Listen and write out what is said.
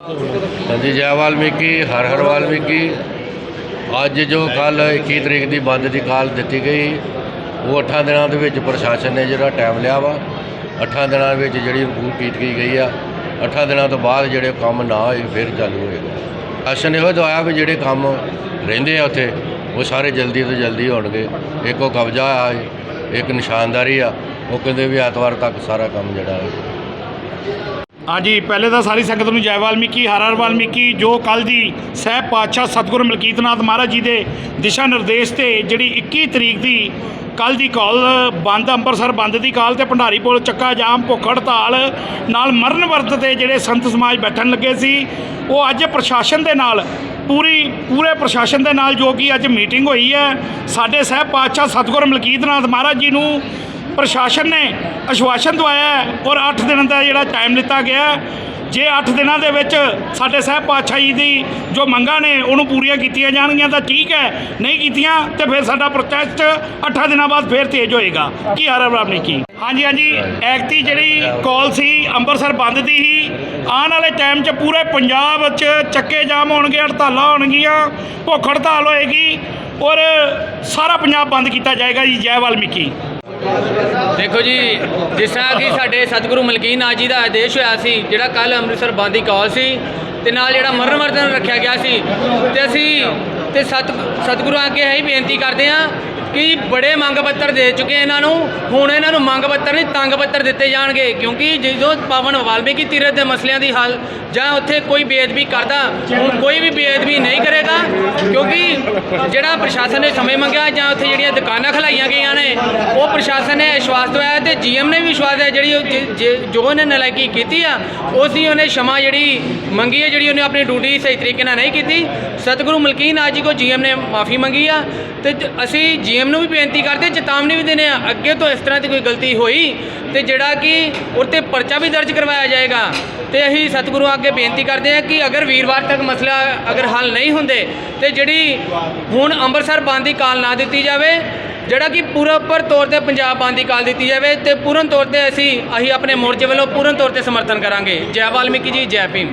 ਹਾਂਜੀ, ਜੈ ਵਾਲਮੀਕੀ, ਹਰ ਹਰ ਵਾਲਮੀਕੀ। ਅੱਜ ਜੋ ਕੱਲ 21 ਤਰੀਕ ਦੀ ਬੰਦ ਦੀ ਕਾਲ ਦਿੱਤੀ ਗਈ, ਉਹ 8 ਦਿਨਾਂ ਦੇ ਵਿੱਚ ਪ੍ਰਸ਼ਾਸਨ ਨੇ ਜਿਹੜਾ ਟਾਈਮ ਲਿਆ ਵਾ 8 ਦਿਨਾਂ ਵਿੱਚ ਜਿਹੜੀ ਰਿਪੋਰਟ ਕੀਤੀ ਗਈ ਆ 8 ਦਿਨਾਂ ਤੋਂ ਬਾਅਦ ਜਿਹੜੇ ਕੰਮ ਨਾ ਹੋਏ, ਫਿਰ ਚਾਲੂ ਹੋਏਗਾ ਪ੍ਰਸ਼ਾਸਨ ਇਹੋ ਦਵਾਇਆ ਵੀ ਜਿਹੜੇ ਕੰਮ ਰਹਿੰਦੇ ਆ ਉੱਥੇ, ਉਹ ਸਾਰੇ ਜਲਦੀ ਤੋਂ ਜਲਦੀ ਹੋਣਗੇ। ਇੱਕ ਉਹ ਕਬਜ਼ਾ ਆ, ਇੱਕ ਨਿਸ਼ਾਨਦਾਰੀ ਆ, ਉਹ ਕਹਿੰਦੇ ਵੀ ਐਤਵਾਰ ਤੱਕ ਸਾਰਾ ਕੰਮ ਜਿਹੜਾ ਹੈ ਹਾਂਜੀ, ਪਹਿਲੇ ਤਾਂ ਸਾਰੀ ਸੰਗਤ ਨੂੰ ਜੈ ਵਾਲਮੀਕੀ, ਹਰ ਹਰ ਵਾਲਮੀਕੀ, ਜੋ ਕੱਲ ਦੀ ਸਹਿਬ ਪਾਤਸ਼ਾਹ ਸਤਿਗੁਰ ਮਲਕੀਤ ਨਾਥ ਮਹਾਰਾਜ ਜੀ ਦੇ ਦਿਸ਼ਾ ਨਿਰਦੇਸ਼ ਤੇ ਜਿਹੜੀ 21 ਤਰੀਕ ਦੀ ਕੱਲ ਦੀ ਕਾਲ ਬੰਦ, ਅੰਮ੍ਰਿਤਸਰ ਬੰਦ ਦੀ ਕਾਲ ਤੇ ਭੰਡਾਰੀ ਪੁਲ, ਚੱਕਾ ਜਾਮ, ਭੁੱਖ ਹੜਤਾਲ ਨਾਲ ਮਰਨ ਵਰਤ ਤੇ ਜਿਹੜੇ ਸੰਤ ਸਮਾਜ ਬੈਠਣ ਲੱਗੇ ਸੀ, ਉਹ ਅੱਜ ਪ੍ਰਸ਼ਾਸਨ ਦੇ ਨਾਲ, ਪੂਰੀ, ਪੂਰੇ ਪ੍ਰਸ਼ਾਸਨ ਦੇ ਨਾਲ ਜੋ ਕਿ ਅੱਜ ਮੀਟਿੰਗ ਹੋਈ ਹੈ, ਸਾਡੇ ਸਹਿਬ ਪਾਤਸ਼ਾਹ ਸਤਿਗੁਰ ਮਲਕੀਤ ਨਾਥ ਮਹਾਰਾਜ ਜੀ ਨੂੰ ਪ੍ਰਸ਼ਾਸਨ ਨੇ ਅਸ਼ਵਾਸਨ ਦਵਾਇਆ ਹੈ ਔਰ 8 ਦਿਨ ਦਾ ਜਿਹੜਾ ਟਾਈਮ ਲਿੱਤਾ ਗਿਆ ਜੇ 8 ਦਿਨਾਂ ਦੇ ਵਿੱਚ ਸਾਡੇ ਸਾਹਿਬ ਪਾਤਸ਼ਾਹ ਜੀ ਦੀ ਜੋ ਮੰਗਾਂ ਨੇ, ਉਹਨੂੰ ਪੂਰੀਆਂ ਕੀਤੀਆਂ ਜਾਣਗੀਆਂ ਤਾਂ ਠੀਕ ਹੈ। ਨਹੀਂ ਕੀਤੀਆਂ ਤੇ ਫਿਰ ਸਾਡਾ ਪ੍ਰੋਟੈਸਟ 8 ਦਿਨਾਂ ਬਾਅਦ ਫਿਰ ਤੇਜ਼ ਹੋਏਗਾ। ਕੀ ਹਰ ਹਰ ਨਹੀਂ ਕੀ? ਹਾਂਜੀ ਹਾਂਜੀ। ਐਕਤੀ ਜਿਹੜੀ ਕਾਲ ਸੀ, ਅੰਮ੍ਰਿਤਸਰ ਬੰਦ ਦੀ ਹੀ। ਆਉਣ ਵਾਲੇ ਟਾਈਮ 'ਚ ਪੂਰੇ ਪੰਜਾਬ 'ਚ ਚੱਕੇ ਜਾਮ ਹੋਣਗੇ, ਹੜਤਾਲਾਂ ਹੋਣਗੀਆਂ ਭੁੱਖ ਹੜਤਾਲ ਹੋਏਗੀ ਔਰ ਸਾਰਾ ਪੰਜਾਬ ਬੰਦ ਕੀਤਾ ਜਾਏਗਾ ਜੀ। ਜੈ ਵਾਲਮੀਕੀ। ਦੇਖੋ ਜੀ, ਜਿਸ ਤਰ੍ਹਾਂ ਕਿ ਸਾਡੇ ਸਤਿਗੁਰੂ ਮਲਕੀਨ ਨਾਥ ਜੀ ਦਾ ਆਦੇਸ਼ ਹੋਇਆ ਸੀ, ਜਿਹੜਾ ਕੱਲ ਅੰਮ੍ਰਿਤਸਰ ਬੰਦ ਦੀ ਕਾਲ ਸੀ, ਤੇ ਨਾਲ ਜਿਹੜਾ ਮਰਨ ਵਰਤਨ ਰੱਖਿਆ ਗਿਆ ਸੀ, ਤੇ ਅਸੀਂ ਤੇ ਸਤ, ਸਤਿਗੁਰੂ ਅੱਗੇ ਇਹੀ ਬੇਨਤੀ ਕਰਦੇ ਹਾਂ ਕਿ ਬੜੇ ਮੰਗ ਪੱਤਰ ਦੇ ਚੁੱਕੇ ਇਹਨਾਂ ਨੂੰ, ਹੁਣ ਇਹਨਾਂ ਨੂੰ ਮੰਗ ਪੱਤਰ ਨਹੀਂ, ਤੰਗ ਪੱਤਰ ਦਿੱਤੇ ਜਾਣਗੇ, ਕਿਉਂਕਿ ਜਦੋਂ ਪਾਵਨ ਵਾਲਮੀਕੀ ਤੀਰਥ ਦੇ ਮਸਲਿਆਂ ਦੀ ਹੱਲ ਜਾਂ ਉੱਥੇ ਕੋਈ ਬੇਅਦਬੀ ਕਰਦਾ, ਹੁਣ ਕੋਈ ਵੀ ਬੇਅਦਬੀ ਨਹੀਂ ਕਰੇਗਾ ਜਿਹੜਾ ਪ੍ਰਸ਼ਾਸਨ ਨੇ ਸਮੇਂ ਮੰਗਿਆ ਜਾਂ ਉੱਥੇ ਜਿਹੜੀਆਂ ਦੁਕਾਨਾਂ ਖਲਾਈਆਂ ਗਈਆਂ ਨੇ, ਉਹ ਪ੍ਰਸ਼ਾਸਨ ਨੇ ਵਿਸ਼ਵਾਸ ਦਵਾਇਆ ਤੇ ਜੀਐਮ ਨੇ ਵੀ ਵਿਸ਼ਵਾਸ ਦਿਵਾਇਆ, ਜਿਹੜੀ ਉਹ ਜਿ- ਜੋ ਉਹਨੇ ਨਲਾਇਕੀ ਕੀਤੀ ਆ, ਉਸ ਦੀ ਉਹਨੇ ਸ਼ਮਾ ਜਿਹੜੀ ਮੰਗੀ ਹੈ, ਜਿਹੜੀ ਉਹਨੇ ਆਪਣੀ ਡਿਊਟੀ ਸਹੀ ਤਰੀਕੇ ਨਾਲ ਨਹੀਂ ਕੀਤੀ। ਸਤਿਗੁਰੂ ਮਲਕੀਨ ਨਾਥ ਜੀ ਕੋ ਜੀਐਮ ਨੇ ਮਾਫੀ ਮੰਗੀ ਆ ਤੇ ਜ- ਅਸੀਂ ਜੀਐਮ ਨੂੰ ਵੀ ਬੇਨਤੀ ਕਰਦੇ ਚੇਤਾਵਨੀ ਵੀ ਦਿੰਦੇ ਆ ਅੱਗੇ ਤੋਂ ਇਸ ਤਰ੍ਹਾਂ ਦੀ ਕੋਈ ਗਲਤੀ ਹੋਈ ਤੇ ਜਿਹੜਾ ਕਿ ਉੱਤੇ ਪਰਚਾ ਵੀ ਦਰਜ ਕਰਵਾਇਆ ਜਾਏਗਾ। ਤੇ ਅਸੀਂ ਸਤਿਗੁਰੂ ਅੱਗੇ ਬੇਨਤੀ ਕਰਦੇ ਹਾਂ ਕਿ ਅਗਰ ਵੀਰਵਾਰ ਤੱਕ ਮਸਲਾ ਅਗਰ ਹੱਲ ਨਹੀਂ ਹੁੰਦੇ, ਤੇ ਜਿਹੜੀ ਹੁਣ ਅੰਮ੍ਰਿਤਸਰ ਬੰਦ ਦੀ ਕਾਲ ਨਾ ਦਿੱਤੀ ਜਾਵੇ, ਜਿਹੜਾ ਕਿ ਪੂਰਪਰ ਤੌਰ ਤੇ ਪੰਜਾਬ ਬੰਦ ਦੀ ਕਾਲ ਦਿੱਤੀ ਜਾਵੇ, ਤੇ ਪੂਰਨ ਤੌਰ ਤੇ ਅਸੀਂ ਅਸੀਂ ਆਪਣੇ ਮੋਰਚੇ ਵੱਲੋਂ ਪੂਰਨ ਤੌਰ ਤੇ ਸਮਰਥਨ ਕਰਾਂਗੇ। ਜੈ ਵਾਲਮੀਕੀ ਜੀ, ਜੈ ਭੀਮ।